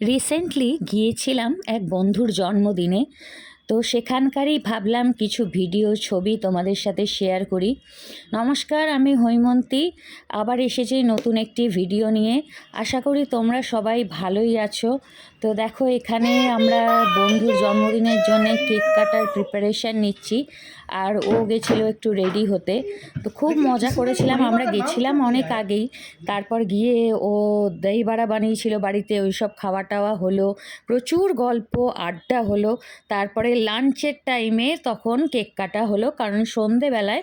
Recently গিয়েছিলাম এক বন্ধুর জন্মদিনে। তো সেখানকারই ভাবলাম কিছু ভিডিও, ছবি তোমাদের সাথে শেয়ার করি। নমস্কার, আমি হৈমন্তী। আবার এসেছি নতুন একটি ভিডিও নিয়ে। আশা করি তোমরা সবাই ভালোই আছো। তো দেখো, এখানে আমরা বন্ধুর জন্মদিনের জন্য কেক কাটার প্রিপারেশান নিচ্ছি। আর ও গেছিল একটু রেডি হতে। তো খুব মজা করেছিলাম, আমরা গেছিলাম অনেক আগেই। তারপর গিয়ে ও দই বড়া বানিয়েছিল বাড়িতে ওই সব খাওয়া টাওয়া হলো। প্রচুর গল্প, আড্ডা হলো। তারপরে লাঞ্চের টাইমে তখন কেক কাটা হলো, কারণ সন্ধেবেলায়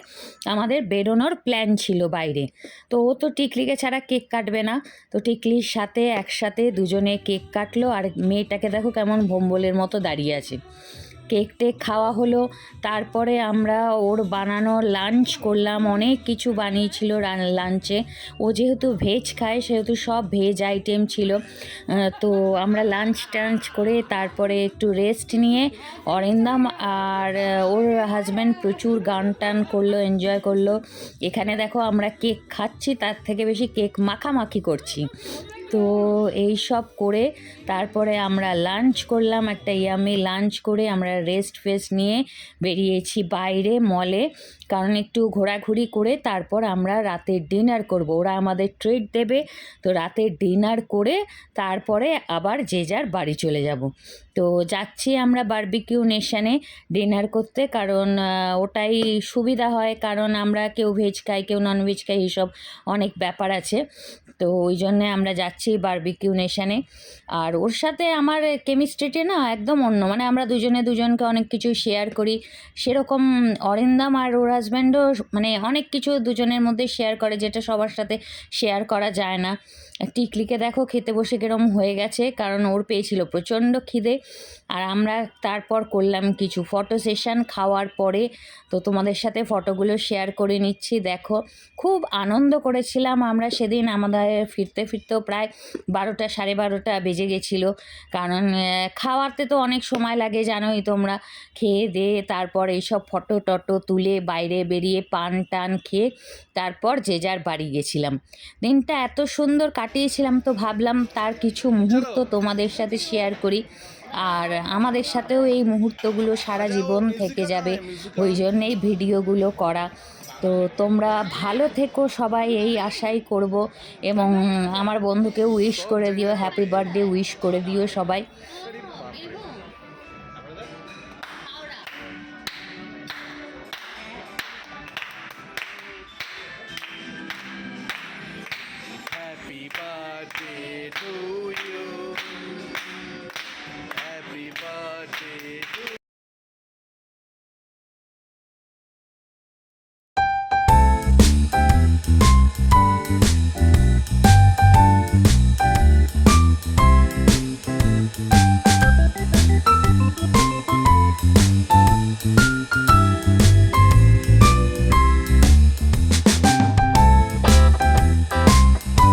আমাদের বেরোনোর প্ল্যান ছিল বাইরে। তো ও তো টিকলিকে ছাড়া কেক কাটবে না। তো টিকলির সাথে একসাথে দুজনে কেক কাটলো, আর মেয়েটাকে দেখো কেমন ভোম্বলের মতো দাঁড়িয়ে আছে। কেক টেক খাওয়া হলো। তারপরে আমরা ওর বানানো লাঞ্চ করলাম। অনেক কিছু বানিয়েছিল লাঞ্চে ও যেহেতু ভেজ খায়, সেহেতু সব ভেজ আইটেম ছিল। তো আমরা লাঞ্চ টাঞ্চ করে তারপরে একটু রেস্ট নিয়ে অরিন্দাম আর ওর হাজব্যান্ড প্রচুর গান টান করল এনজয় করল। এখানে দেখো আমরা কেক খাচ্ছি, তার থেকে বেশি কেক মাখামাখি করছি। তো এই সব করে তারপরে আমরা লাঞ্চ করলাম, একটা ইয়ামি লাঞ্চ করে আমরা রেস্ট ফেস্ট নিয়ে বেরিয়েছি বাইরে মলে কারণ একটু ঘোরাঘুরি করে তারপর আমরা রাতের ডিনার করব। ওরা আমাদের ট্রিট দেবে, তো রাতের ডিনার করে তারপরে আবার যে যার বাড়ি চলে যাব। তো যাচ্ছি আমরা বারবিকিউ নেশানে ডিনার করতে, কারণ ওটাই সুবিধা হয়। কারণ আমরা কেউ ভেজ খাই, কেউ নন ভেজ খাই এইসব অনেক ব্যাপার আছে। তো ওই জন্যে আমরা যাচ্ছি বারবিকিউ নেশানে আর ওর সাথে আমার কেমিস্ট্রিটা না একদম অন্য মানে আমরা দুজনে দুজনকে অনেক কিছু শেয়ার করি। সেরকম অরিন্দাম আর ওর হাজব্যান্ডও মানে অনেক কিছু দুজনের মধ্যে শেয়ার করে যেটা সবার সাথে শেয়ার করা যায় না। টিকলিকে দেখো খেতে বসে কিরম হয়ে গেছে, কারণ ওর পেয়েছিল প্রচণ্ড খিদে। আর আমরা তারপর করলাম কিছু ফটো সেশন খাওয়ার পরে, তো তোমাদের সাথে ফটোগুলো শেয়ার করে নিচ্ছি, দেখো। খুব আনন্দ করেছিলাম আমরা সেদিন আমাদের ফিরতে ফিরতেও প্রায় বারোটা সাড়ে বারোটা বেজে গেছিল। কারণ খাওয়াতে তো অনেক সময় লাগে জানোই তোমরা। খেয়ে দেয়ে তারপর এইসব ফটো টটো তুলে বাইরে বেরিয়ে পান টান খেয়ে তারপর যে যার বাড়ি গেছিলাম। দিনটা এত সুন্দর কাটিয়েছিলাম তো ভাবলাম তার কিছু মুহূর্ত তোমাদের সাথে শেয়ার করি। আর আমাদের সাথেও এই মুহূর্তগুলো সারা জীবন থেকে যাবে। ওই জন্যেই ভিডিওগুলো করা। তো তোমরা ভালো থেকো সবাই, এই আশাই করব এবং আমার বন্ধুকে উইশ করে দিও হ্যাপি বার্থডে উইশ করে দিও সবাই।